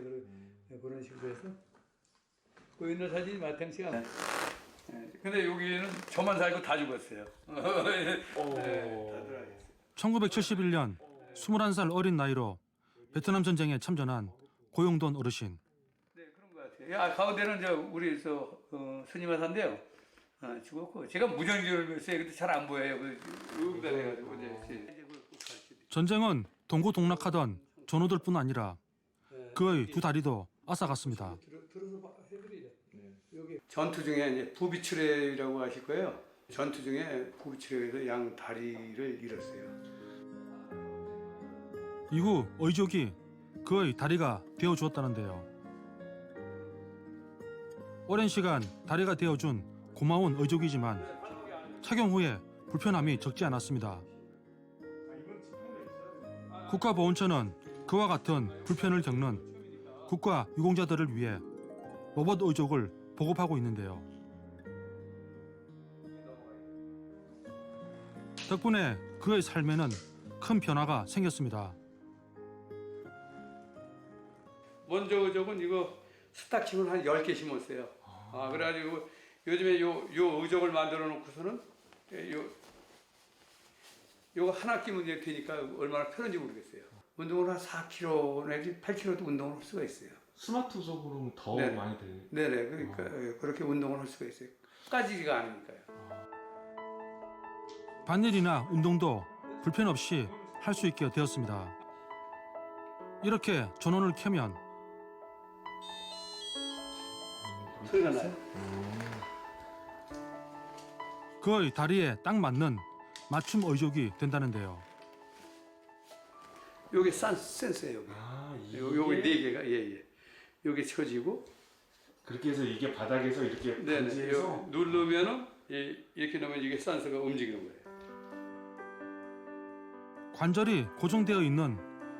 그런, 그런 식으로 해서 보이는 사진이 마땅치가 않아요. 예, 근데 여기는 저만 살고 다 죽었어요. 예, 다 들어가겠어요. 1971년 21살 어린 나이로 베트남 전쟁에 참전한 고용돈 어르신. 네, 그런 것 같아요. 야, 가운데는 저 우리 저 어, 스님아 산데요. 아, 죽었고 제가 무전기를 했어요. 근데 잘안 보여요. 그 음달해가지고 이제 이제 그걸 꼭 가르쳐 드려요. 전쟁은 동고동락하던 전우들뿐 아니라 그의 두 다리도. 여기 전투 중에 이제 부비출혈이라고 하실 거예요. 전투 중에 부비출혈에서 양 다리를 잃었어요. 이후 의족이 그의 다리가 되어 주었다는데요. 오랜 시간 다리가 되어 준 고마운 의족이지만 착용 후에 불편함이 적지 않았습니다. 국가보훈처는 그와 같은 불편을 겪는 국가 유공자들을 위해 로봇 의족을 보급하고 있는데요. 덕분에 그의 삶에는 큰 변화가 생겼습니다. 먼저 의족은 이거 스타킹을 한 10개 심었어요. 아, 그래가지고 요즘에 요, 요 의족을 만들어 놓고서는 예, 요, 요거 하나 끼면 되니까 얼마나 편한지 모르겠어요. 운동을 한 4kg 내지 8kg도 운동을 할 수가 있어요. 스마트적으로는 더 네. 많이 들. 네네, 그러니까 예, 그렇게 운동을 할 수가 있어요. 까지지가 않으니까요. 반일이나 운동도 불편 없이 할 수 있게 되었습니다. 이렇게 전원을 켜면 소리가 나요. 그의 다리에 딱 맞는 맞춤 의족이 된다는데요. 요게 산 센서예요. 여기. 아 이게 요, 요게 네 개가 예 예. 요게 쳐지고 그렇게 해서 이게 바닥에서 이렇게 네네. 반지해서 요, 누르면은 이, 이렇게 놓으면 이게 산소가 움직이는 거예요. 관절이 고정되어 있는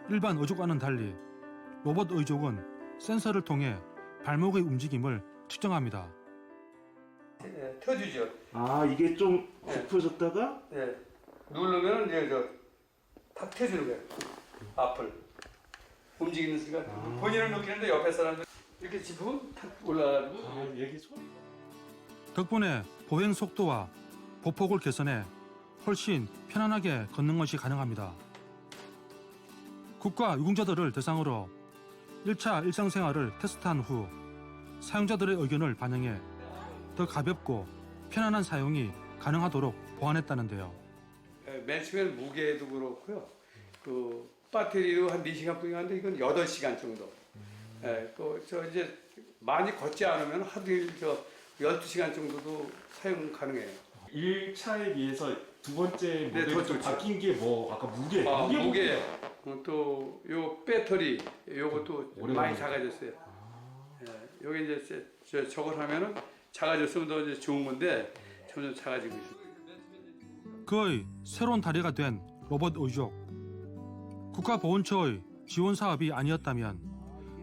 일반 의족과는 달리 로봇 의족은 센서를 통해 발목의 움직임을 측정합니다. 예, 펴주죠. 아 이게 좀 네. 굽혀졌다가 예. 누르면은 이제 저탁 펴주는 거예요. 앞을 움직이는 순간 본인은 느끼는데 옆에 사람들 이렇게 짚으면 탁 올라가지고 아 얘기 소리. 덕분에 보행 속도와 보폭을 개선해 훨씬 편안하게 걷는 것이 가능합니다. 국가 유공자들을 대상으로 1차 일상생활을 테스트한 후 사용자들의 의견을 반영해 더 가볍고 편안한 사용이 가능하도록 보완했다는데요. 예, 맨 처음에는 무게도 그렇고요. 그 배터리도 한 4시간 뿐인데 이건 8시간 정도. 예, 그저 이제 많이 걷지 않으면 하루 일저 12시간 정도도 사용 가능해요. 1차에 비해서 두 번째 네, 모델이 더 좀. 바뀐 게 뭐 아까 무게 아, 무게 무게 어, 또요 배터리 요것도 오래 많이. 작아졌어요. 예, 여기 이제 저, 저 저걸 하면은 작아졌으면 더 이제 좋은 건데 점점 작아지고 있어요. 그의 새로운 다리가 된 로봇 의족. 국가보훈처의 지원 사업이 아니었다면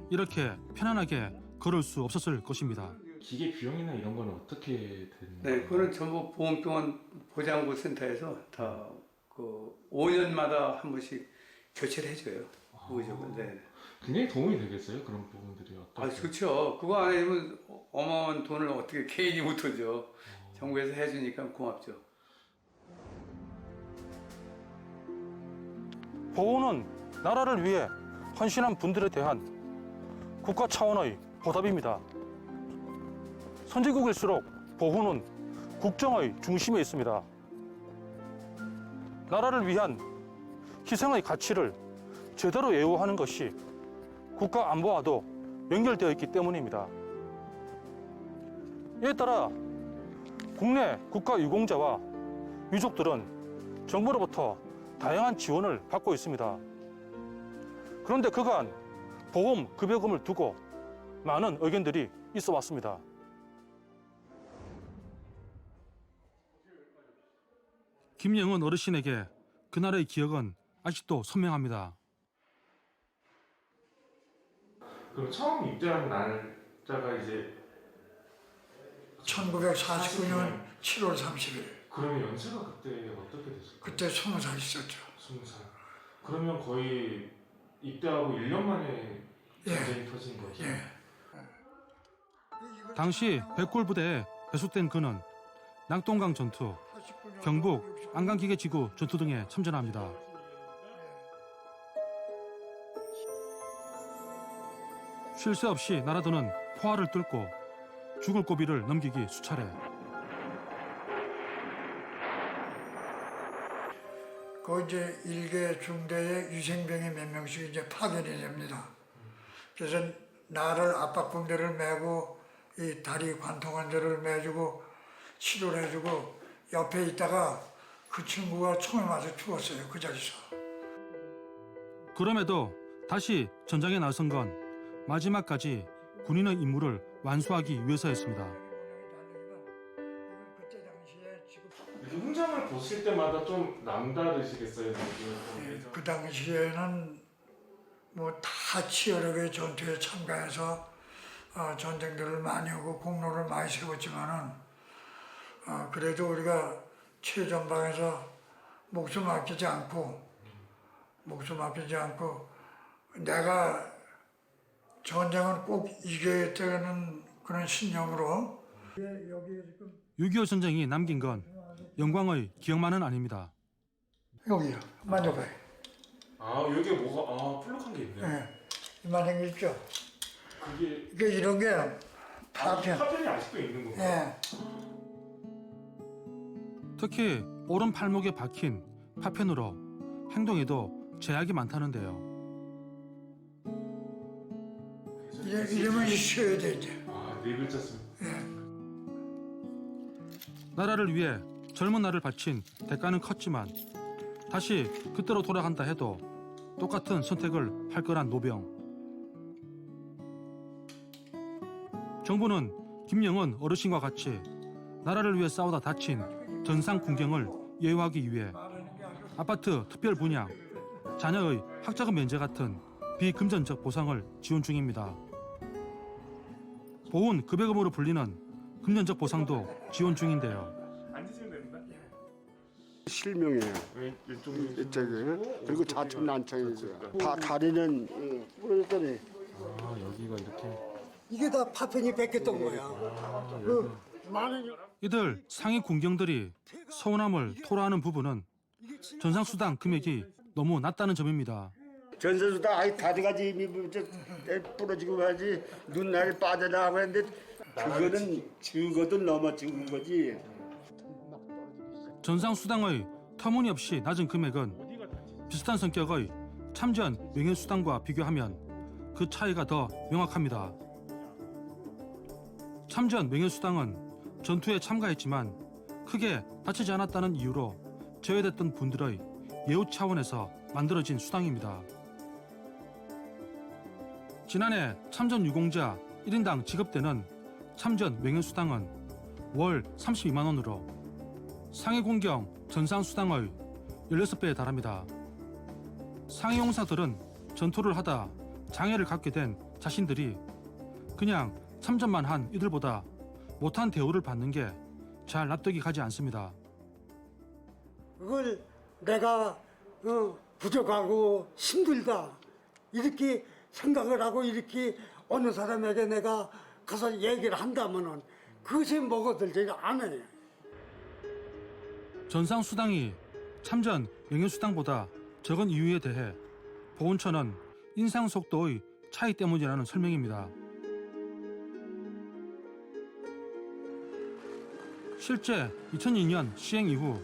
이렇게 편안하게 걸을 수 없었을 것입니다. 기계 비용이나 이런 거는 어떻게 되는 네, 그거는 전부 보험병원 보장구 센터에서 다그 5년마다 한 번씩 교체를 해줘요. 의족은. 네. 굉장히 도움이 되겠어요 그런 부분들이 어떻게? 아, 좋죠. 그거 안 해주면 어마어마한 돈을 어떻게 개인이 못 들죠. 정부에서 해주니까 고맙죠. 보훈은 나라를 위해 헌신한 분들에 대한 국가 차원의 보답입니다. 선진국일수록 보훈은 국정의 중심에 있습니다. 나라를 위한 희생의 가치를 제대로 예우하는 것이 국가 안보와도 연결되어 있기 때문입니다. 이에 따라 국내 국가 유공자와 유족들은 정부로부터 다양한 지원을 받고 있습니다. 그런데 그간 보험 급여금을 두고 많은 의견들이 있어 왔습니다. 김영은 어르신에게 그날의 기억은 아직도 선명합니다. 그럼 처음 입대한 날짜가 이제 1949년 7월 30일 그러면 연세가 그때 어떻게 됐을까요? 그때 20살 있었죠. 스무 살. 그러면 거의 입대하고 1년 만에 전쟁이 터진 거죠. 예. 당시 백골 부대에 배속된 그는 낙동강 전투, 경북 안강기계 지구 전투 등에 참전합니다. 쉴 새 없이 날아드는 포화를 뚫고 죽을 고비를 넘기기 수차례. 그 이제 일개 중대에 유생병이 몇 명씩 이제 파견이 됩니다. 그래서 나를 압박붕대를 메고 이 다리 관통한대를 매주고 치료를 해주고 옆에 있다가 그 친구가 총에 맞아 죽었어요 그 자리에서. 그럼에도 다시 전장에 나선 건 마지막까지 군인의 임무를 완수하기 위해서였습니다. 훈장을 보실 때마다 좀 남다르시겠어요, 느낌이 예, 좀. 그 당시에는 뭐 다 치열하게 전투에 참가해서 어, 전쟁들을 많이 하고 공로를 많이 세웠지만은 어, 그래도 우리가 최전방에서 목숨 아끼지 않고 목숨 아끼지 않고 내가 전쟁은 꼭 이겨야겠다는 그런 신념으로 여기 지금 6.25 전쟁이 남긴 건 영광의 기억만은 아닙니다. 여기요 만져봐요. 아, 여기 뭐가 아, 플룩한 게 있네요. 예. 이만한 게 있죠. 그게 이게 이런 게 아, 파편. 파편이 아직도 있는 건가요? 예. 특히 오른 팔목에 박힌 파편으로 행동에도 제약이 많다는데요. 이래, 이러면 쉬어야 돼 이제. 아, 네 글자. 예. 나라를 위해 젊은 날을 바친 대가는 컸지만 다시 그때로 돌아간다 해도 똑같은 선택을 할 거란 노병. 정부는 김영은 어르신과 같이 나라를 위해 싸우다 다친 전상 군경을 예우하기 위해 아파트 특별 분양, 자녀의 학자금 면제 같은 비금전적 보상을 지원 중입니다. 보훈 급여금으로 불리는 금전적 보상도 지원 중인데요. 앉으시면 됩니다. 실명이에요. 왼, 왼쪽 이쪽에 그리고 좌측 난청이고요. 다 다리는 예, 부러졌더니 아, 여기가 이렇게 이게 다 파편이 뺏겼던 거야. 그 많은 이들 상위 군경들이 서운함을 토로하는 부분은 전상 수당 금액이 너무 낮다는 점입니다. 전선수 다 아이 다리가 이미 뭐 부러지고 하지 눈날이 빠져나가고 했는데 그거는 죽어도 넘어 죽은 거지. 전상 수당의 터무니없이 낮은 금액은 비슷한 성격의 참전 명예 수당과 비교하면 그 차이가 더 명확합니다. 참전 명예 수당은 전투에 참가했지만 크게 다치지 않았다는 이유로 제외됐던 분들의 예우 차원에서 만들어진 수당입니다. 지난해 참전 유공자 1인당 지급되는 참전 명예수당은 월 32만 원으로 상해 공경 전상 수당의 16배에 달합니다. 상해 용사들은 전투를 하다 장애를 갖게 된 자신들이 그냥 참전만 한 이들보다 못한 대우를 받는 게 잘 납득이 가지 않습니다. 그걸 내가 어, 부족하고 힘들다 이렇게 생각을 하고 이렇게 어느 사람에게 내가 가서 얘기를 한다면은 그것이 먹어들지가 않아요. 전상 수당이 참전 명예수당보다 적은 이유에 대해 보훈처는 인상 속도의 차이 때문이라는 설명입니다. 실제 2002년 시행 이후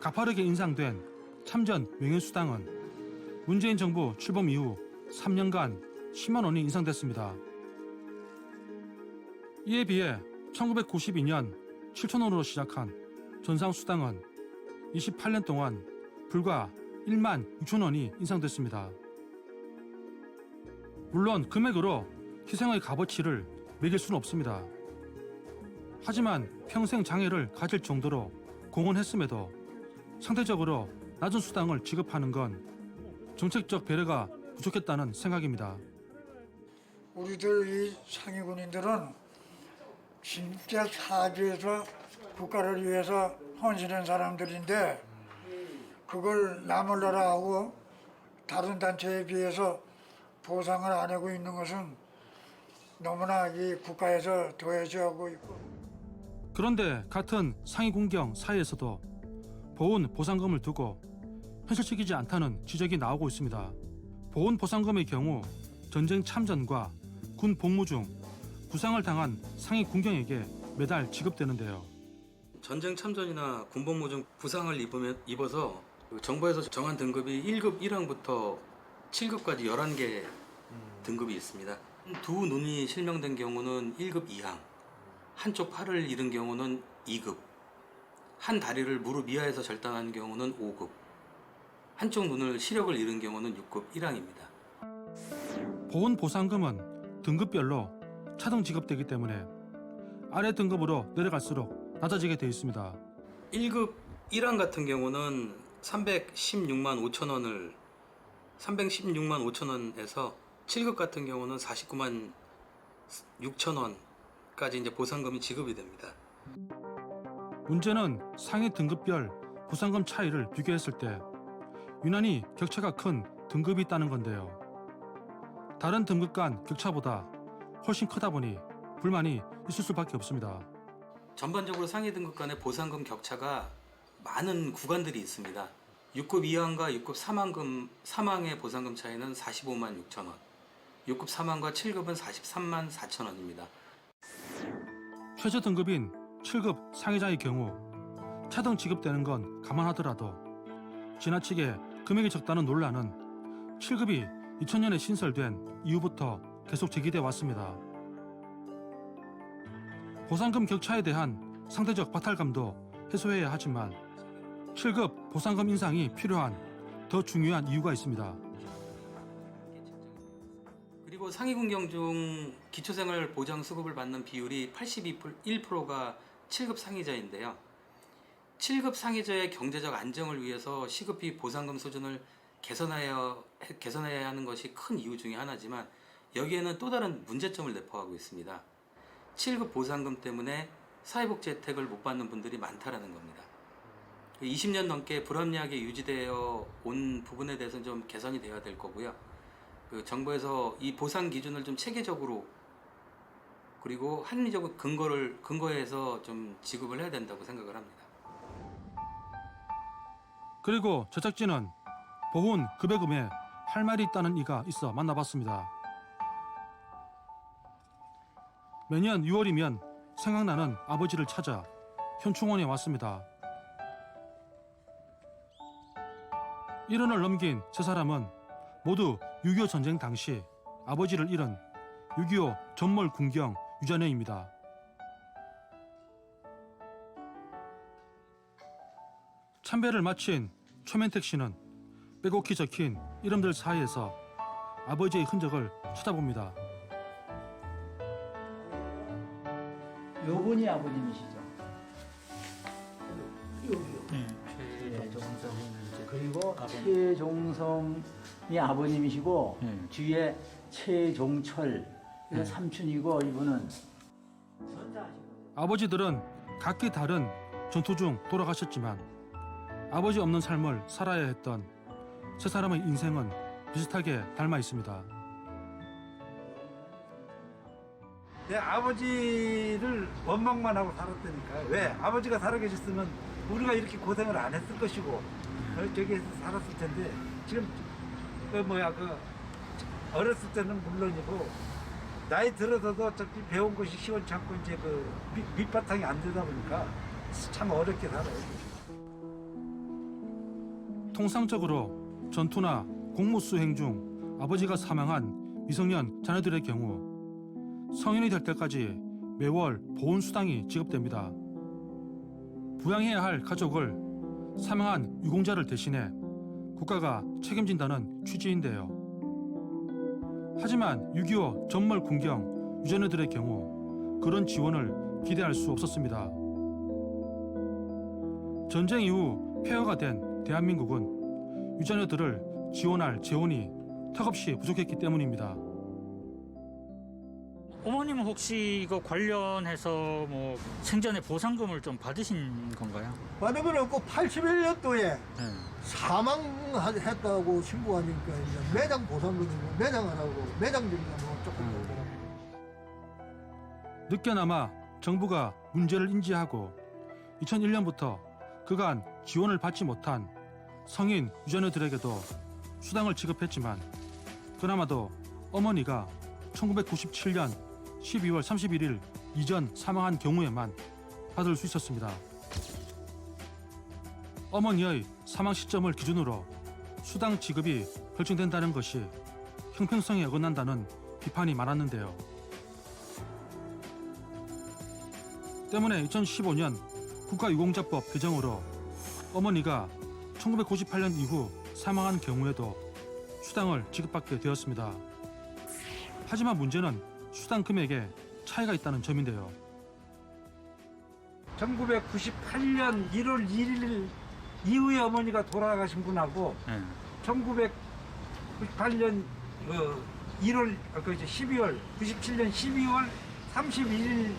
가파르게 인상된 참전 명예수당은 문재인 정부 출범 이후 3년간 10만 원이 인상됐습니다. 이에 비해 1992년 7천 원으로 시작한 전상 수당은 28년 동안 불과 1만 6천 원이 인상됐습니다. 물론 금액으로 희생의 값어치를 매길 수는 없습니다. 하지만 평생 장애를 가질 정도로 공헌했음에도 상대적으로 낮은 수당을 지급하는 건 정책적 배려가 부족했다는 생각입니다. 우리들 이 상위 군인들은 진짜 사주에서 국가를 위해서 헌신한 사람들인데 그걸 남을 나라하고 다른 단체에 비해서 보상을 안 하고 있는 것은 너무나 이 국가에서 도외지하고 있고 그런데 같은 상위 공경 사이에서도 보훈 보상금을 두고 현실적이지 않다는 지적이 나오고 있습니다. 보훈 보상금의 경우 전쟁 참전과 군 복무 중 부상을 당한 상위 군경에게 매달 지급되는데요. 전쟁 참전이나 군복무 중 부상을 입으면, 입어서 그 정부에서 정한 등급이 1급 1항부터 7급까지 11개 등급이 있습니다. 두 눈이 실명된 경우는 1급 2항, 한쪽 팔을 잃은 경우는 2급, 한 다리를 무릎 이하에서 절단한 경우는 5급, 한쪽 눈을 시력을 잃은 경우는 6급 1항입니다. 보훈 보상금은 등급별로 차등 지급되기 때문에 아래 등급으로 내려갈수록 낮아지게 되어 있습니다. 1급 1항 같은 경우는 316만 5천 원을 316만 5천 원에서 7급 같은 경우는 49만 6천 원까지 이제 보상금이 지급이 됩니다. 문제는 상위 등급별 보상금 차이를 비교했을 때 유난히 격차가 큰 등급이 있다는 건데요. 다른 등급 간 격차보다 훨씬 크다 보니 불만이 있을 수밖에 없습니다. 전반적으로 상위 등급 간의 보상금 격차가 많은 구간들이 있습니다. 6급 2항과 6급 3항금 3항의 보상금 차이는 45만 6천 원. 6급 3항과 7급은 43만 4천 원입니다. 최저 등급인 7급 상위자의 경우 차등 지급되는 건 감안하더라도 지나치게 금액이 적다는 논란은 7급이 2000년에 신설된 이후부터 계속 제기돼 왔습니다. 보상금 격차에 대한 상대적 박탈감도 해소해야 하지만 7급 보상금 인상이 필요한 더 중요한 이유가 있습니다. 그리고 상위 군경 중 기초생활 보장 수급을 받는 비율이 81%가 7급 상위자인데요. 7급 상위자의 경제적 안정을 위해서 시급비 보상금 수준을 개선하여 개선해야 하는 것이 큰 이유 중에 하나지만 여기에는 또 다른 문제점을 내포하고 있습니다. 7급 보상금 때문에 사회복지 혜택을 못 받는 분들이 많다라는 겁니다. 20년 넘게 불합리하게 유지되어 온 부분에 대해서는 좀 개선이 되어야 될 거고요. 그 정부에서 이 보상 기준을 좀 체계적으로 그리고 합리적 근거를 근거해서 좀 지급을 해야 된다고 생각을 합니다. 그리고 제작진은 보훈 급여금에 할 말이 있다는 이가 있어 만나봤습니다. 매년 6월이면 생각나는 아버지를 찾아 현충원에 왔습니다. 일원을 넘긴 세 사람은 모두 6.25 전쟁 당시 아버지를 잃은 6.25 전몰 군경 유자녀입니다. 참배를 마친 최면택 씨는 빼곡히 적힌 이름들 사이에서 아버지의 흔적을 찾아봅니다. 요분이 아버님이시죠? 여기요. 네. 최종성. 그리고 최종성이 아버님이시고 뒤에 최종철 삼촌이고 이분은. 아버지들은 각기 다른 전투 중 돌아가셨지만 아버지 없는 삶을 살아야 했던 세 사람의 인생은 비슷하게 닮아 있습니다. 내 아버지를 원망만 하고 살았다니까. 왜? 아버지가 살아계셨으면 우리가 이렇게 고생을 안 했을 것이고, 어, 저기에서 살았을 텐데, 지금, 그 뭐야, 그, 어렸을 때는 물론이고, 나이 들어서도 어차피 배운 것이 시원찮고, 이제 그, 밑, 밑바탕이 안 되다 보니까 참 어렵게 살아요. 통상적으로 전투나 공무 수행 중 아버지가 사망한 미성년 자녀들의 경우 성인이 될 때까지 매월 보훈 수당이 지급됩니다. 부양해야 할 가족을 사망한 유공자를 대신해 국가가 책임진다는 취지인데요. 하지만 6.25 전몰 군경 유전녀들의 경우 그런 지원을 기대할 수 없었습니다. 전쟁 이후 폐허가 된 대한민국은 유자녀들을 지원할 재원이 턱없이 부족했기 때문입니다. 어머님은 혹시 이거 관련해서 뭐 생전에 보상금을 좀 받으신 건가요? 받은 건 없고 81년도에 네. 사망했다고 신고하니까 이제 매장 보상금이고 매장 안 하고 매장비가 뭐 조금 들더라고요. 늦게나마 정부가 문제를 인지하고 2001년부터 그간 지원을 받지 못한 성인 유자녀들에게도 수당을 지급했지만 그나마도 어머니가 1997년 12월 31일 이전 사망한 경우에만 받을 수 있었습니다. 어머니의 사망 시점을 기준으로 수당 지급이 결정된다는 것이 형평성에 어긋난다는 비판이 많았는데요. 때문에 2015년 국가유공자법 개정으로 어머니가 1998년 이후 사망한 경우에도 수당을 지급받게 되었습니다. 하지만 문제는 수당 금액에 차이가 있다는 점인데요. 1998년 1월 1일 이후에 어머니가 돌아가신 분하고 네. 1998년 그 1월 아, 그 이제 12월 97년 12월 31일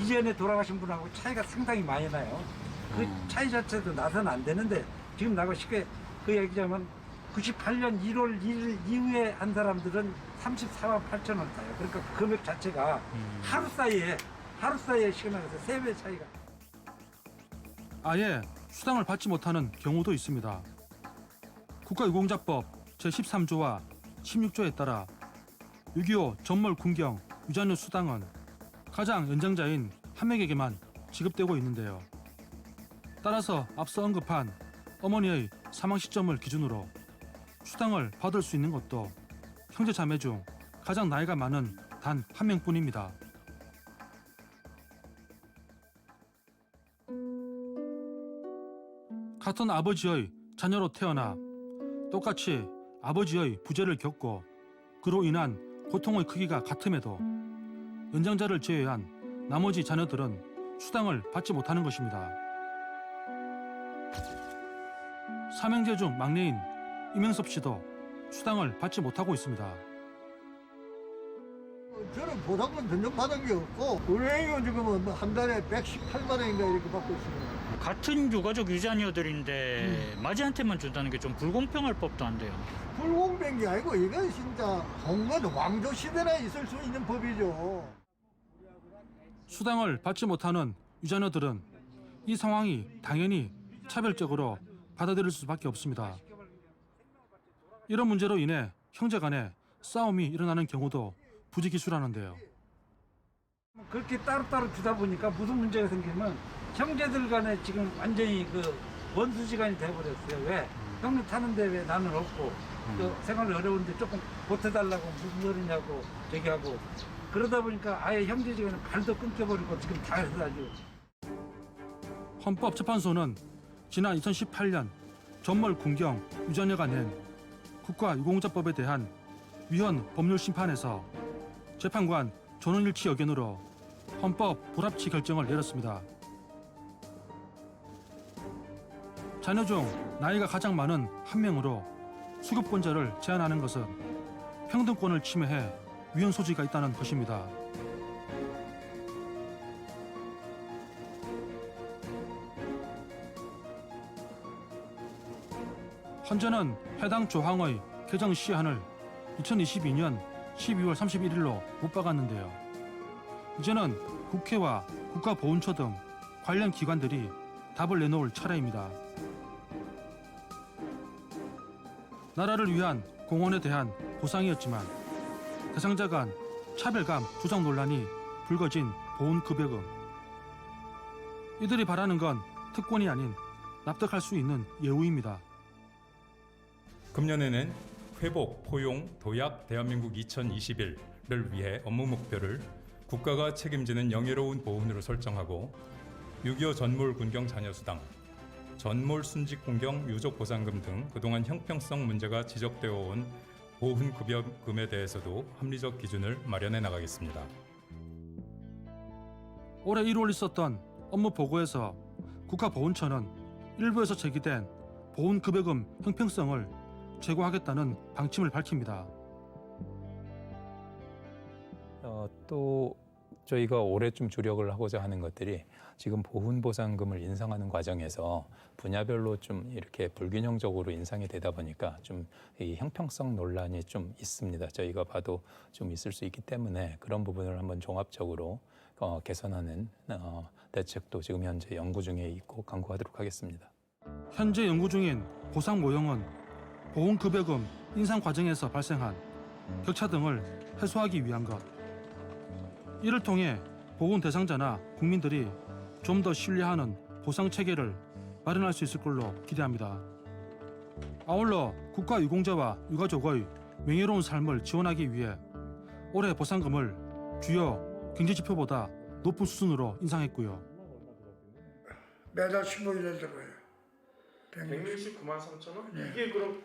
이전에 돌아가신 분하고 차이가 상당히 많이 나요. 그 차이 자체도 나서는 안 되는데 지금 나가 쉽게 그 얘기자면 98년 1월 1일 이후에 한 사람들은 34만 8천 원 따요. 그러니까 그 금액 자체가 하루 사이에 하루 사이에 시간에서 세 배 차이가. 아예 수당을 받지 못하는 경우도 있습니다. 국가유공자법 제13조와 16조에 따라 6.25 전몰 군경 유자녀 수당은 가장 연장자인 한 명에게만 지급되고 있는데요. 따라서 앞서 언급한 어머니의 사망 시점을 기준으로 수당을 받을 수 있는 것도 형제 자매 중 가장 나이가 많은 단 한 명뿐입니다. 같은 아버지의 자녀로 태어나 똑같이 아버지의 부재를 겪고 그로 인한 고통의 크기가 같음에도 연장자를 제외한 나머지 자녀들은 수당을 받지 못하는 것입니다. 삼형제 중 막내인 이명섭 씨도 수당을 받지 못하고 있습니다. 저는 보상금 전혀 받은 게 없고 은행은 지금 한 달에 118만 원인가 이렇게 받고 있습니다. 같은 유가족 유자녀들인데 맞이한테만 준다는 게 좀 불공평할 법도 한데요. 불공평한 게 아니고 이건 진짜 봉건 왕조 시대나 있을 수 있는 법이죠. 수당을 받지 못하는 유자녀들은 이 상황이 당연히 차별적으로 받아들일 수밖에 없습니다. 이런 문제로 인해 형제 간에 싸움이 일어나는 경우도 부지기수라는데요. 그렇게 따로따로 주다 보니까 무슨 문제가 생기면 형제들 간에 지금 완전히 그 원수지간이 돼버렸어요. 왜? 형님 타는데 왜 나는 없고 또 생활 어려운데 조금 보태달라고 무슨 소리냐고 저기 하고 그러다 보니까 아예 형제지간에 발도 끊겨버리고 지금 다 해서 아주 헌법재판소는 지난 2018년 전몰 군경 유자녀가 낸 국가유공자법에 대한 위헌 법률 심판에서 재판관 전원일치 의견으로 헌법 불합치 결정을 내렸습니다. 자녀 중 나이가 가장 많은 한 명으로 수급권자를 제한하는 것은 평등권을 침해해 위헌 소지가 있다는 것입니다. 헌재는 해당 조항의 개정 시한을 2022년 12월 31일로 못 박았는데요. 이제는 국회와 국가보훈처 등 관련 기관들이 답을 내놓을 차례입니다. 나라를 위한 공헌에 대한 보상이었지만 대상자 간 차별감 조장 논란이 불거진 보훈급여금. 이들이 바라는 건 특권이 아닌 납득할 수 있는 예우입니다. 금년에는 회복, 포용, 도약 대한민국 2021을 위해 업무 목표를 국가가 책임지는 영예로운 보훈으로 설정하고 6.25 전몰 군경 자녀 수당, 전몰 순직 공경 유족 보상금 등 그동안 형평성 문제가 지적되어 온 보훈 급여금에 대해서도 합리적 기준을 마련해 나가겠습니다. 올해 1월 있었던 업무 보고에서 국가보훈처는 일부에서 제기된 보훈급여금 형평성을 제고하겠다는 방침을 밝힙니다. 어, 어, 또 저희가 올해 좀 주력을 하고자 하는 것들이 지금 보훈보상금을 인상하는 과정에서 분야별로 좀 이렇게 불균형적으로 인상이 되다 보니까 좀 이 형평성 논란이 좀 있습니다. 저희가 봐도 좀 있을 수 있기 때문에 그런 부분을 한번 종합적으로 어, 개선하는 어, 대책도 지금 현재 연구 중에 있고 강구하도록 하겠습니다. 현재 연구 중인 보상 모형은 보훈급여금 인상 과정에서 발생한 격차 등을 해소하기 위한 것. 이를 통해 보훈 대상자나 국민들이 좀 더 신뢰하는 보상 체계를 마련할 수 있을 걸로 기대합니다. 아울러 국가 유공자와 유가족의 명예로운 삶을 지원하기 위해 올해 보상금을 주요 경제 지표보다 높은 수준으로 인상했고요. 매달 15일에 들어요. 169만 3천 원? 네. 이게 그럼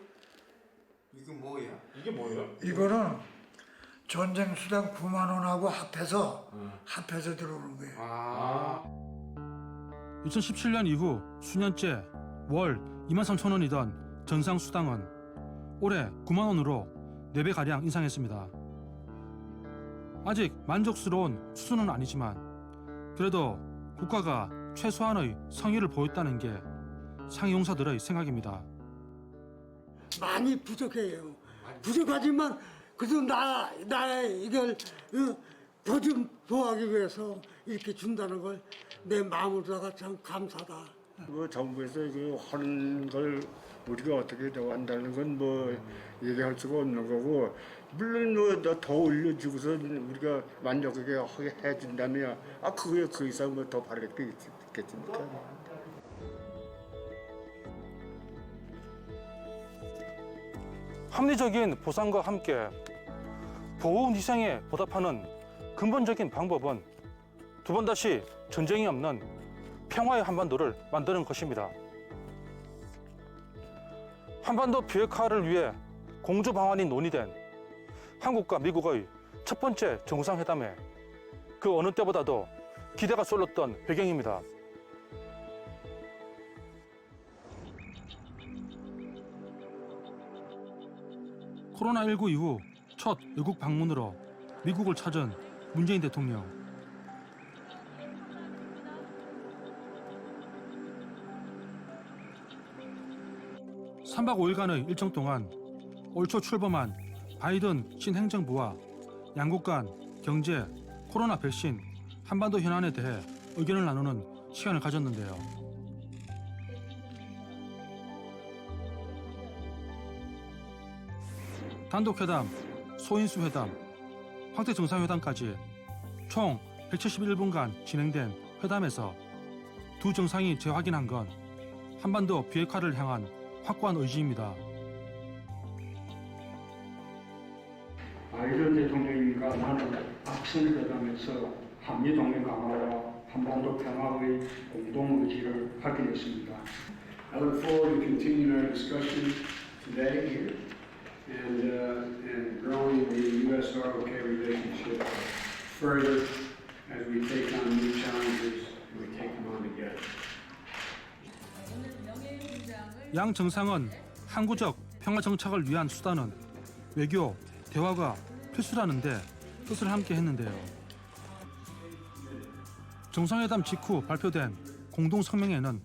이거 뭐야? 이게 뭐예요? 이거는 전쟁 수당 9만 원하고 합해서 합해서 들어오는 거예요. 아. 2017년 이후 수년째 월 2만 3천 원이던 전상 수당은 올해 9만 원으로 4배 가량 인상했습니다. 아직 만족스러운 수준은 아니지만 그래도 국가가 최소한의 성의를 보였다는 게 상용사들의 생각입니다. 많이 부족해요. 부족하지만 그래도 나, 나 이걸 어, 더좀 도와하기 위해서 이렇게 준다는 걸 내 마음으로다가 참 감사다. 뭐 정부에서 그 하는 걸 우리가 어떻게 더 한다는 건 뭐 얘기할 수가 없는 거고 물론 뭐더 올려주고서 우리가 만족하게 하게 해준다면 아 그게 그 이상 뭐 더 바랄 게 있겠습니까? 합리적인 보상과 함께 보훈 희생에 보답하는 근본적인 방법은 두 번 다시 전쟁이 없는 평화의 한반도를 만드는 것입니다. 한반도 비핵화를 위해 공조 방안이 논의된 한국과 미국의 첫 번째 정상회담에 그 어느 때보다도 기대가 쏠렸던 배경입니다. 코로나19 이후 첫 외국 방문으로 미국을 찾은 문재인 대통령. 삼박오일간의 일정 동안 올 초 출범한 바이든 신행정부와 양국 간 경제, 코로나 백신, 한반도 현안에 대해 의견을 나누는 시간을 가졌는데요. 단독회담, 소인수 회담, 확대 정상회담까지 총 171분간 진행된 회담에서 두 정상이 재확인한 건 한반도 비핵화를 향한 확고한 의지입니다. 바이든 대통령님과 나는 앞선 회담에서 한미 동맹 강화와 한반도 평화의 공동 의지를 확인했습니다. I look forward to continuing our discussion today here and, uh, and growing the U.S.-ROK relationship further as we take on new challenges and we take them on together. 양 정상은 항구적 평화 정착을 위한 수단은 외교, 대화가 필수라는데 뜻을 함께 했는데요. 정상회담 직후 발표된 공동 성명에는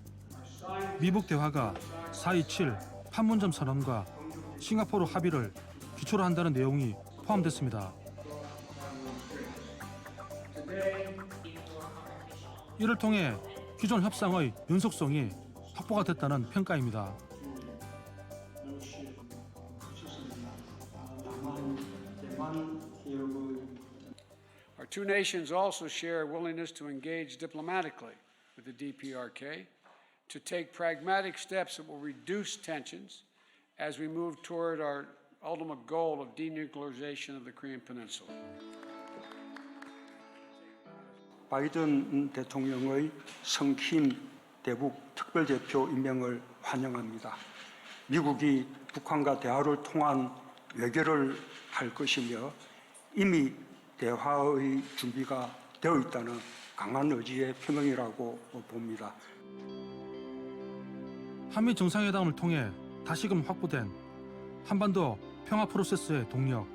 미북 대화가 4.27 판문점 선언과 싱가포르 합의를 기초로 한다는 내용이 포함됐습니다. 이를 통해 기존 협상의 연속성이 확보가 됐다는 평가입니다. As we move toward our ultimate goal of denuclearization of the Korean Peninsula. 바이든 대통령의 성킴 대북 특별대표 임명을 환영합니다. 미국이 북한과 대화를 통한 외교를 할 것이며 이미 대화의 준비가 되어 있다는 강한 의지의 표명이라고 봅니다. 한미 정상회담을 통해 다시금 확보된 한반도 평화 프로세스의 동력.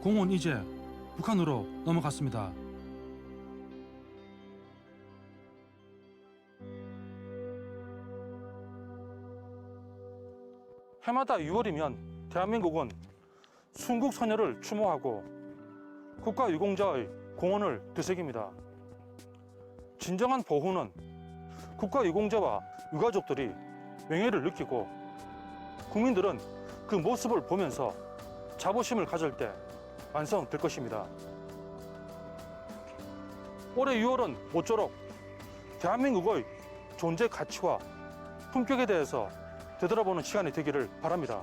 공은 이제 북한으로 넘어갔습니다. 해마다 6월이면 대한민국은 순국 선열을 추모하고 국가 유공자의 공헌을 되새깁니다. 진정한 보훈은 국가 유공자와 유가족들이 명예를 느끼고 국민들은 그 모습을 보면서 자부심을 가질 때 완성될 것입니다. 올해 6월은 모쪼록 대한민국의 존재 가치와 품격에 대해서 되돌아보는 시간이 되기를 바랍니다.